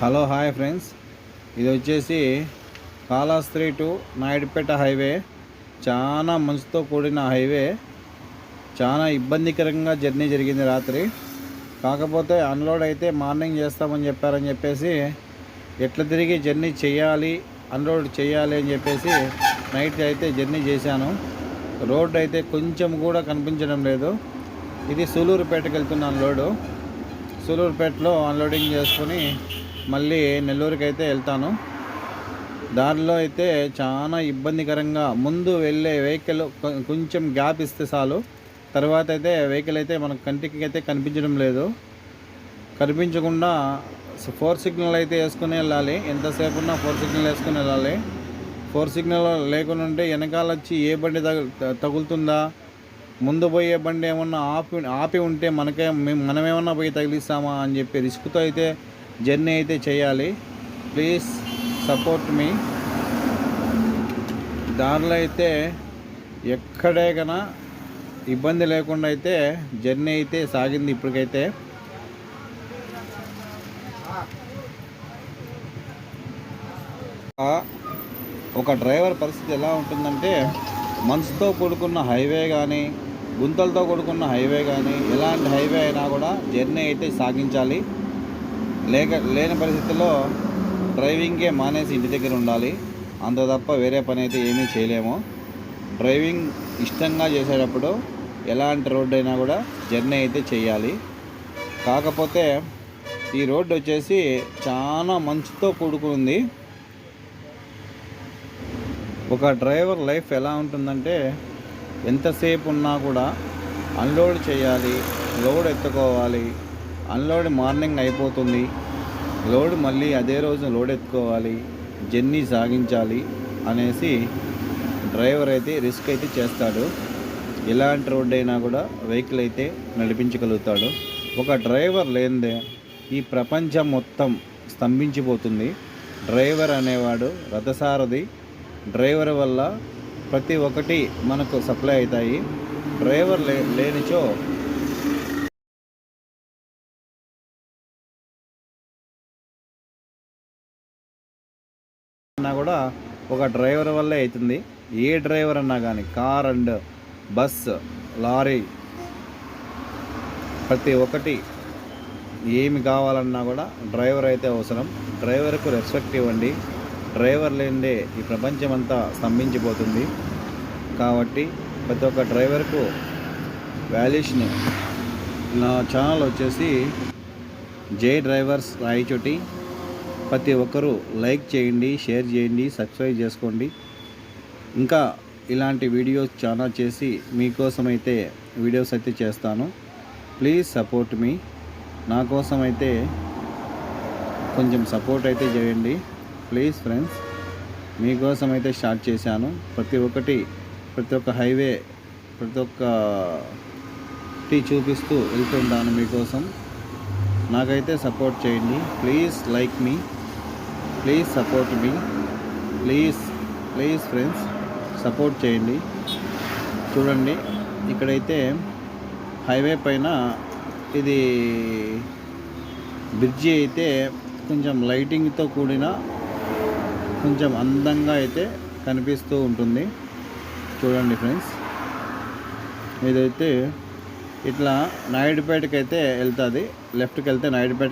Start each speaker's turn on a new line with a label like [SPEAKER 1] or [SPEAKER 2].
[SPEAKER 1] Hello hi friends. ఇది వచ్చేసి Kalahasti to Naidupeta highway. చాలా మంచుతో కూడిన హైవే. చాలా ఇబ్బందికరంగా జర్నీ జరిగింది రాత్రి. కాకపోతే అన్లోడ్ అయితే మార్నింగ్ చేస్తామని చెప్పారని చెప్పేసి ఎట్లా తిరిగి జర్నీ చేయాలి అన్లోడ్ చేయాలి అని చెప్పేసి నైట్ అయితే జర్నీ చేశాను. రోడ్ అయితే కొంచెం కూడా కనిపించడం లేదు. ఇది సూలూరుపేటకి వెళ్తున్న అన్లోడు. సూలూరుపేటలో అన్లోడింగ్ చేసుకొని మళ్ళీ నెల్లూరుకి అయితే వెళ్తాను. దారిలో అయితే చాలా ఇబ్బందికరంగా ముందు వెళ్ళే వెహికల్ కొంచెం గ్యాప్ ఇస్తే చాలు. తర్వాత అయితే వెహికల్ అయితే మనకు కంటికి అయితే కనిపించడం లేదు. కనిపించకుండా ఫోర్ సిగ్నల్ అయితే వేసుకుని వెళ్ళాలి. ఎంతసేపు ఉన్నా ఫోర్ సిగ్నల్ వేసుకుని వెళ్ళాలి. ఫోర్ సిగ్నల్ లేకుండా ఉంటే వెనకాల వచ్చి ఏ బండి తగులుతుందా? ముందు పోయే బండి ఏమన్నా ఆపి ఆపి ఉంటే మనకే మేము మనమేమన్నా పోయి తగిలిస్తామా అని చెప్పి రిస్క్తో అయితే జర్నీ అయితే చేయాలి. Please support me. దారిలో అయితే ఎక్కడే కన్నా ఇబ్బంది లేకుండా అయితే జర్నీ అయితే సాగింది ఇప్పటికైతే. ఒక డ్రైవర్ పరిస్థితి ఎలా ఉంటుందంటే మనసుతో కూడుకున్న హైవే కానీ గుంతలతో కూడుకున్న హైవే కానీ ఎలాంటి హైవే అయినా కూడా జర్నీ అయితే సాగించాలి. లేక లేని పరిస్థితుల్లో డ్రైవింగే మానేసి ఇంటి దగ్గర ఉండాలి. అంత తప్ప వేరే పని అయితే ఏమీ చేయలేము. డ్రైవింగ్ ఇష్టంగా చేసేటప్పుడు ఎలాంటి రోడ్డు అయినా కూడా జర్నీ అయితే చేయాలి. కాకపోతే ఈ రోడ్డు వచ్చేసి చాలా మంచుతో కూడుకుంది. ఒక డ్రైవర్ లైఫ్ ఎలా ఉంటుందంటే ఎంతసేపు ఉన్నా కూడా అన్లోడ్ చేయాలి లోడ్ ఎత్తుకోవాలి అన్లోడ్ మార్నింగ్ అయిపోతుంది. లోడ్ మళ్ళీ అదే రోజు లోడ్ ఎత్తుకోవాలి. జర్నీ సాగించాలి అనేసి డ్రైవర్ అయితే రిస్క్ అయితే చేస్తాడు. ఎలాంటి రోడ్ అయినా కూడా వెహికల్ అయితే నడిపించగలుగుతాడు. ఒక డ్రైవర్ లేనిదే ఈ ప్రపంచం మొత్తం స్తంభించిపోతుంది. డ్రైవర్ అనేవాడు రథసారథి. డ్రైవర్ వల్ల ప్రతి ఒక్కటి మనకు సప్లై అవుతాయి. డ్రైవర్ లే లేనిచో అన్నా కూడా ఒక డ్రైవర్ వల్లే అవుతుంది. ఏ డ్రైవర్ అన్నా కానీ కార్ అండ్ బస్ లారీ ప్రతి ఒక్కటి ఏమి కావాలన్నా కూడా డ్రైవర్ అయితే అవసరం. డ్రైవర్కు రెస్పెక్ట్ ఇవ్వండి. డ్రైవర్ లేనిదే ఈ ప్రపంచం అంతా స్తంభించిపోతుంది. కాబట్టి ప్రతి ఒక్క డ్రైవర్కు వాల్యూషన్ నా ఛానల్ వచ్చేసి జే డ్రైవర్స్ రాయచోటి. ప్రతి ఒక్కరూ లైక్ చేయండి షేర్ చేయండి సబ్స్క్రైబ్ చేసుకోండి. ఇంకా ఇలాంటి వీడియోస్ చాలా చేసి మీకోసం అయితే వీడియోస్ అయితే చేస్తాను. Please support me. నా కోసం అయితే కొంచెం సపోర్ట్ అయితే చేయండి. ప్లీజ్ ఫ్రెండ్స్ మీకోసం అయితే స్టార్ట్ చేశాను. ప్రతి ఒక్కటి ప్రతి ఒక్క హైవే ప్రతి ఒక్కటి చూపిస్తూ వెళ్తుంటాను మీకోసం. నాకైతే సపోర్ట్ చేయండి. Please like me please support me please please friends support చేయండి. చూడండి ఇక్కడైతే హైవే పైన ఇది బ్రిడ్జి అయితే కొంచెం లైటింగ్తో కూడిన కొంచెం అందంగా అయితే కనిపిస్తూ ఉంటుంది. చూడండి ఫ్రెండ్స్ ఇదైతే ఇట్లా నాయుడుపేటకి అయితే వెళ్తుంది. లెఫ్ట్కి వెళ్తే నాయుడుపేట